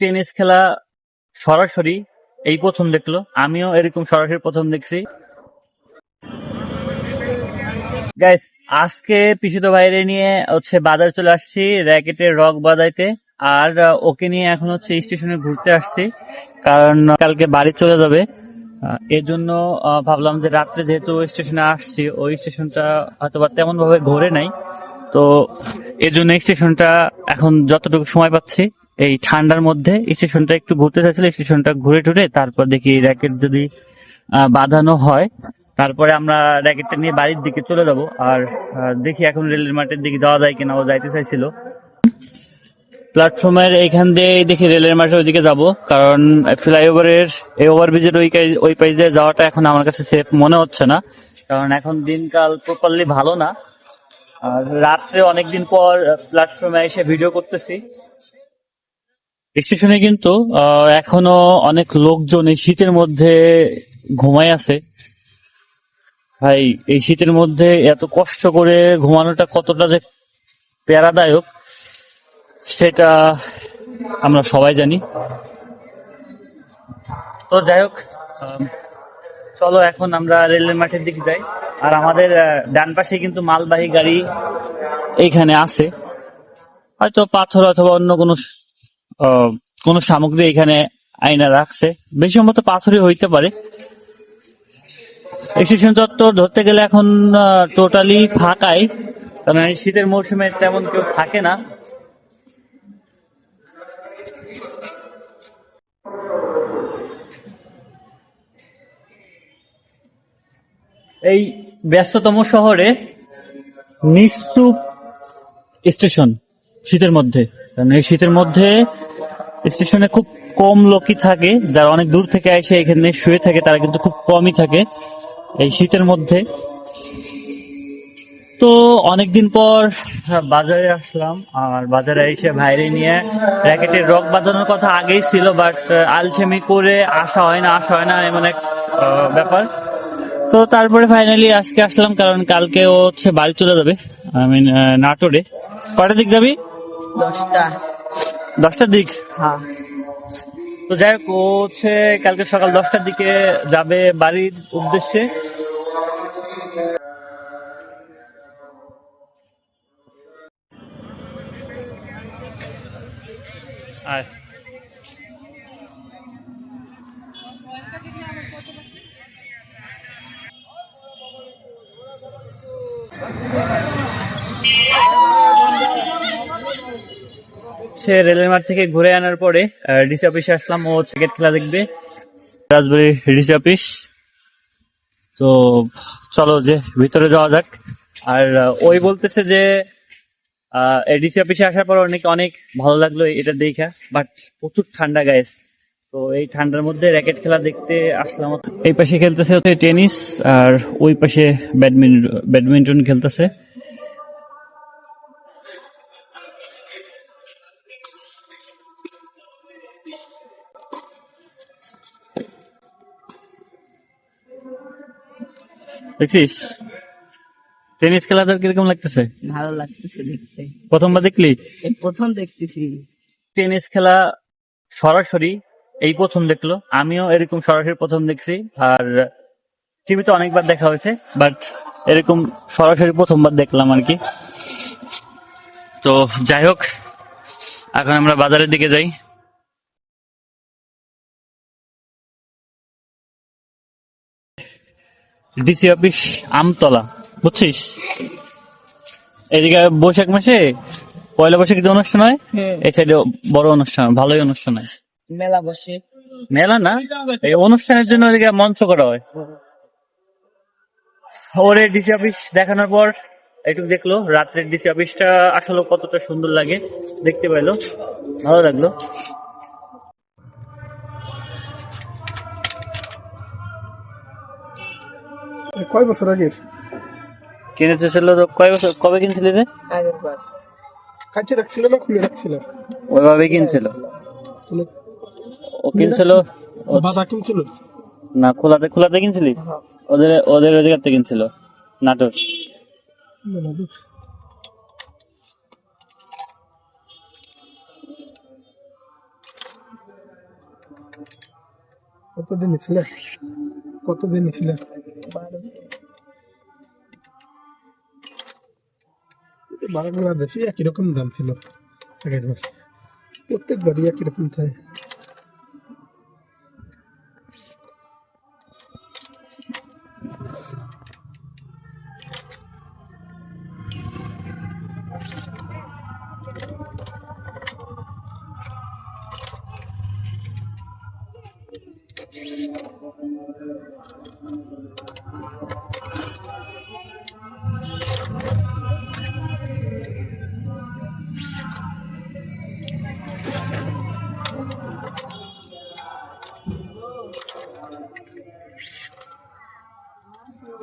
Tennis খেলা সরাসরি এই প্রথম দেখল। আমিও এরকম সরাসরি প্রথম দেখছি। গাইস আজকে পিসিত বাইরে নিয়ে হচ্ছে বাজার চলে আসছি র্যাকেটের রক বাজাইতে। আর ওকে নিয়ে এখন হচ্ছে স্টেশনে ঘুরতে আসছি। কারণ কালকে বাড়ি চলে যাবে। আহ, এর জন্য আহ, ভাবলাম যে রাত্রে যেহেতু স্টেশনে আসছি ওই স্টেশনটা হয়তো বা তেমন ভাবে ঘোরে নাই। তো এই জন্য স্টেশনটা এখন যতটুকু সময় পাচ্ছি এই ঠান্ডার মধ্যে স্টেশনটা একটু ঘুরতে চাইছিল স্টেশনটা ঘুরে টুরে তারপর দেখি র্যাকেট যদি বাঁধানো হয়, তারপরে আমরা র্যাকেটটা নিয়ে বাড়ির দিকে চলে যাব। আর দেখি এখন রেলের মাঠের দিকে যাওয়া যায় কিনা, ও যাইতে চাইছিল। প্ল্যাটফর্মের এইখান দিয়ে দেখি রেলের মাঠের ওইদিকে যাব, কারণ ফ্লাইওভারের এই ওভারব্রিজের ওই ওই পাইজে যাওয়াটা এখন আমার কাছে সেফ মনে হচ্ছে না, কারণ এখন দিনকাল প্রপারলি ভালো না। আর রাত্রে অনেকদিন পর প্ল্যাটফর্মে এসে ভিডিও করতেছি। স্টেশনে কিন্তু এখনও অনেক লোকজন এই শীতের মধ্যে ঘুমায় আছে। ভাই, এই শীতের মধ্যে এত কষ্ট করে ঘুমানোটা কতটা যে প্যারাদায়ক, সেটা আমরা সবাই জানি। তো যাই হোক চলো এখন আমরা রেলের মাঠের দিকে যাই। আর আমাদের ডান পাশে কিন্তু মালবাহী গাড়ি এইখানে আছে। হয়তো পাথর অথবা অন্য কোনো কোনো সামগ্রী এখানে আইনা রাখছে। বেশি সম্ভবত পাথরই হইতে পারে। স্টেশন চত্বর ধরতে গেলে এখন টোটালি ফাঁকাই। কারণ এই শীতের মৌসুমে তেমন কেউ থাকে না। এই ব্যস্ততম শহরে নিশ্চুপ স্টেশন। শীতের মধ্যে। কারণ এই শীতের মধ্যে স্টেশনে খুব কম লোকই থাকে, যারা অনেক দূর থেকে এসে এখানে শুয়ে থাকে, তারা কিন্তু খুব কমই থাকে এই শীতের মধ্যে। তো অনেকদিন পর বাজারে আসলাম, আর বাজারে এসে ভাইরে নিয়ে র্যাকেটের রক বাঁধানোর কথা আগেই ছিল, বাট আলসেমি করে আসা হয় না, আসা হয় না এমন এক ব্যাপার। তো তারপরে ফাইনালি আজকে আসলাম, কারণ কালকে ও হচ্ছে বাড়ি চলে যাবে, আই মিন নাটোরে। কটার দিক যাবি? দশটা। দশটার দিক? হ্যাঁ। তো যাই হোক ও হচ্ছে কালকে সকাল দশটার দিকে যাবে বাড়ির উদ্দেশ্যে। আয়। হচ্ছে রেলের মাঠ থেকে ঘুরে আনার পরে ডিসি অফিসে আসলাম ও ক্রিকেট খেলা দেখবে। Rajbari DC office. তো চলো যে ভিতরে যাওয়া যাক। আর ওই বলতেছে যে ডিসি অফিসে আসার পর অনেক অনেক ভালো লাগল এটা দেখা, বাট প্রচুর ঠান্ডা গায়েস তো এই ঠান্ডার মধ্যে র্যাকেট খেলা দেখতে আসলাম। এই পাশে খেলতেছে হচ্ছে টেনিস, আর ওই পাশে ব্যাডমিন্টন ব্যাডমিন্টন খেলতেছে। দেখছিস টেনিস খেলা তোর কীরকম লাগতেছে? ভালো লাগতেছে দেখতে। প্রথমবার দেখলি? প্রথম দেখতেছি। টেনিস খেলা সরাসরি এই প্রথম দেখল। আমিও এরকম সরাসরি প্রথম দেখছি আর টিভিতে অনেকবার দেখা হয়েছে বাট এরকম সরাসরি প্রথমবার দেখলাম আর কি। তো যাই হোক এখন আমরা বাজারের দিকে যাই। ডিসি অফিস আমতলা বুঝছিস? এদিকে বৈশাখ মাসে পয়লা বৈশাখে যে অনুষ্ঠান হয় এই সাইডে বড় অনুষ্ঠান ভালোই অনুষ্ঠান হয়। মেলা বসে। মেলা না এই অনুষ্ঠানের জন্য ওদিকে মঞ্চ করা হয়। ওরে ডিসি অফিস দেখানোর পর একটু দেখল রাত্রের ডিসি অফিসটা আসলে কতটা সুন্দর লাগে। দেখতে পাইলো ভালো লাগল। কয় বছর আগের? কিনেছে ছিল তো কয় বছর কবে কিনছিলি রে? আগের বার কাছে রাখছিল না খুলে রাখছিল? ওইভাবে কিনছিল। ও কিনছিল বাধা কিনছিল? না খোলাতে খোলাতে কিনছিলি? ওদের ওদের ওই জায়গাতে কিনছিল। Böyle dur. কতদিন ছিল? কতদিন ছিল বাংলাদেশে একই রকম দাম ছিল। আগের বার প্রত্যেকবারই একই রকম থাকে।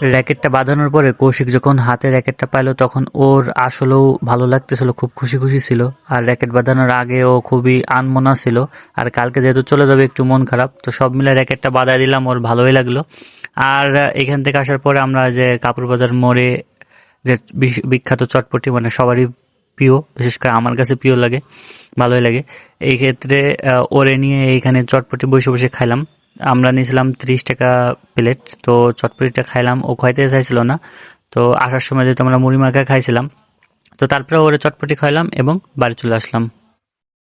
র্যাকেটটা বাঁধানোর পরে কৌশিক যখন হাতে র্যাকেটটা পাইলো, তখন ওর আসলেও ভালো লাগতেছিল, খুব খুশি খুশি ছিল। আর র্যাকেট বাঁধানোর আগে ও খুবই আনমনা ছিল। আর কালকে যেহেতু চলে যাবে, একটু মন খারাপ, তো সব মিলে র্যাকেটটা বাঁধাই দিলাম, ওর ভালোই লাগল। আর এখান থেকে আসার পরে আমরা যে কাপড় বাজার মোড়ে যে বিখ্যাত চটপটি মানে সবারই প্রিয়, বিশেষ করে আমার কাছে প্রিয় লাগে, ভালোই লাগে। এই ক্ষেত্রে ওরে নিয়ে এইখানে চটপটি বসে বসে খাইলাম। আমরা নিয়েছিলাম ত্রিশ টাকা প্লেট তো চটপটিটা খাইলাম। ও খাইতে চাইছিল না, তো আসার সময় যেহেতু আমরা মুড়ি মাখা খাইছিলাম, তো তারপরে ওরে চটপটি খাইলাম এবং বাড়ি চলে আসলাম।